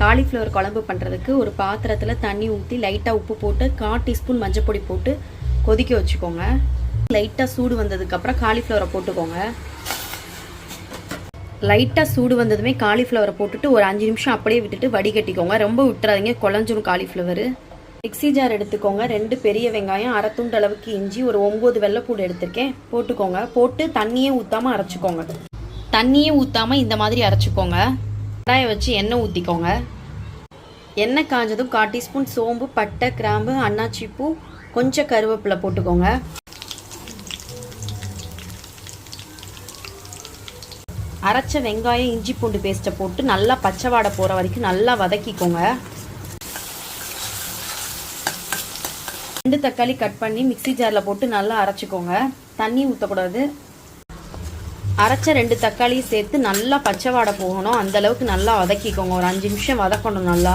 Cauliflower குழம்பு பண்ணுறதுக்கு ஒரு பாத்திரத்தில் தண்ணி ஊற்றி லைட்டாக உப்பு போட்டு கால் டீஸ்பூன் மஞ்சப்பொடி போட்டு கொதிக்க வச்சுக்கோங்க. லைட்டாக சூடு வந்ததுக்கப்புறம் காலிஃப்ளவரை போட்டுக்கோங்க. லைட்டாக சூடு வந்ததுமே காலிஃப்ளவரை போட்டுட்டு ஒரு அஞ்சு நிமிஷம் அப்படியே விட்டுட்டு வடிகட்டிக்கோங்க. ரொம்ப விட்டுறாதீங்க குழஞ்சிரும் காலிஃப்ளவர். மிக்ஸி ஜார் எடுத்துக்கோங்க. ரெண்டு பெரிய வெங்காயம் அரை துண்டு அளவுக்கு இஞ்சி ஒரு ஒம்பது வெள்ளைப்பூடு எடுத்திருக்கேன். போட்டுக்கோங்க. போட்டு தண்ணியே ஊற்றாமல் அரைச்சிக்கோங்க. தண்ணியே ஊற்றாமல் இந்த மாதிரி அரைச்சிக்கோங்க. கடாயை வச்சு எண்ணெய் ஊற்றிக்கோங்க எண்ணெய் காஞ்சதும் கால் டீஸ்பூன் சோம்பு பட்டை கிராம்பு அன்னாச்சிப்பூ கொஞ்சம் கருவேப்பிலை போட்டுக்கோங்க. அரைச்ச வெங்காயம் இஞ்சி பூண்டு பேஸ்ட்டை போட்டு நல்லா பச்சை வாடை போகிற வரைக்கும் நல்லா வதக்கிக்கோங்க. ரெண்டு தக்காளி கட் பண்ணி மிக்ஸி ஜாரில் போட்டு நல்லா அரைச்சிக்கோங்க. தண்ணி ஊற்றக்கூடாது அரைச்ச ரெண்டு தக்காளியும் சேர்த்து நல்லா பச்சை வாடை போகணும். அந்த அளவுக்கு நல்லா வதக்கிக்கோங்க. ஒரு அஞ்சு நிமிஷம் வதக்கணும் நல்லா.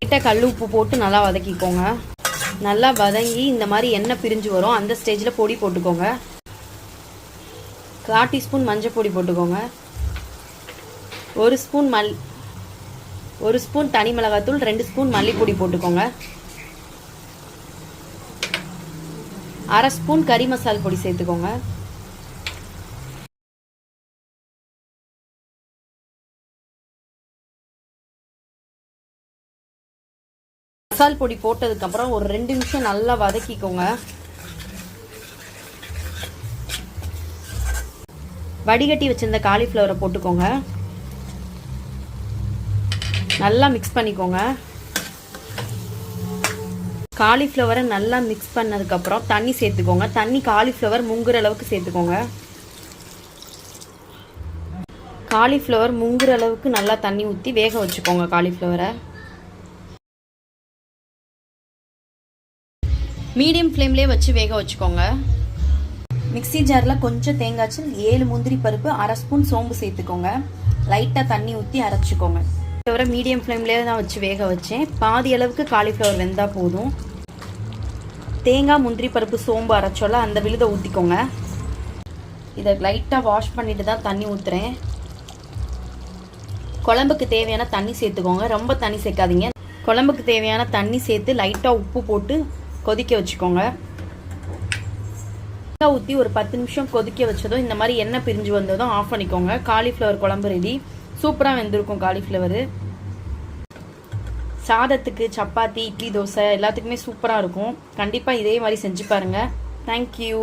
கிட்ட கல் உப்பு போட்டு நல்லா வதக்கிக்கோங்க. நல்லா வதங்கி இந்த மாதிரி எண்ணெய் பிரிஞ்சு வரும். அந்த ஸ்டேஜில் பொடி போட்டுக்கோங்க. கால் டீஸ்பூன் மஞ்சள் பொடி போட்டுக்கோங்க. ஒரு ஸ்பூன் மல் ஒரு ஸ்பூன் தனி மிளகாத்தூள் ரெண்டு ஸ்பூன் மல்லிப்பொடி போட்டுக்கோங்க. அரை ஸ்பூன் கறி மசால் பொடி சேர்த்துக்கோங்க. மசால் பொடி போட்டதுக்கப்புறம் ஒரு ரெண்டு நிமிஷம் நல்லா வதக்கிக்கோங்க. வடிகட்டி வச்சிருந்த காலிஃப்ளவரை போட்டுக்கோங்க. நல்லா மிக்ஸ் பண்ணிக்கோங்க. காலிஃப்ளவரை நல்லா மிக்ஸ் பண்ணதுக்கப்புறம் தண்ணி சேர்த்துக்கோங்க. தண்ணி காலிஃப்ளவர் முங்குற அளவுக்கு சேர்த்துக்கோங்க. காலிஃப்ளவர் முங்குற அளவுக்கு நல்லா தண்ணி ஊற்றி வேக வச்சுக்கோங்க காலிஃப்ளவரை மீடியம் ஃப்ளேம்லேயே வச்சு வேக வச்சுக்கோங்க. மிக்சி ஜாரில் கொஞ்சம் தேங்காய்ச்சல் ஏழு முந்திரி பருப்பு அரை ஸ்பூன் சோம்பு சேர்த்துக்கோங்க. லைட்டாக தண்ணி ஊற்றி அரைச்சிக்கோங்க. தவிர மீடியம் ஃப்ளேம்லேயே தான் வச்சு வேக வச்சேன். பாதி அளவுக்கு காலிஃப்ளவர் வெந்தால் போதும். தேங்காய் முந்திரி பருப்பு சோம்பு அரைச்சோல அந்த விழுதை ஊற்றிக்கோங்க இதை லைட்டாக வாஷ் பண்ணிட்டு தான் தண்ணி ஊற்றுறேன் குழம்புக்கு தேவையான தண்ணி சேர்த்துக்கோங்க. ரொம்ப தண்ணி சேர்க்காதீங்க. குழம்புக்கு தேவையான தண்ணி சேர்த்து லைட்டாக உப்பு போட்டு கொதிக்க வச்சுக்கோங்க. ஊற்றி ஒரு பத்து நிமிஷம் கொதிக்க வச்சதும் இந்த மாதிரி எண்ணெய் பிரிஞ்சு வந்ததும் ஆஃப் பண்ணிக்கோங்க. காலிஃப்ளவர் குழம்பு ரெடி சூப்பராக வெந்திருக்கும் காலிஃப்ளவரு சாதத்துக்கு சப்பாத்தி இட்லி தோசை எல்லாத்துக்குமே சூப்பராக இருக்கும். கண்டிப்பாக இதே மாதிரி செஞ்சு பாருங்கள் தேங்க்யூ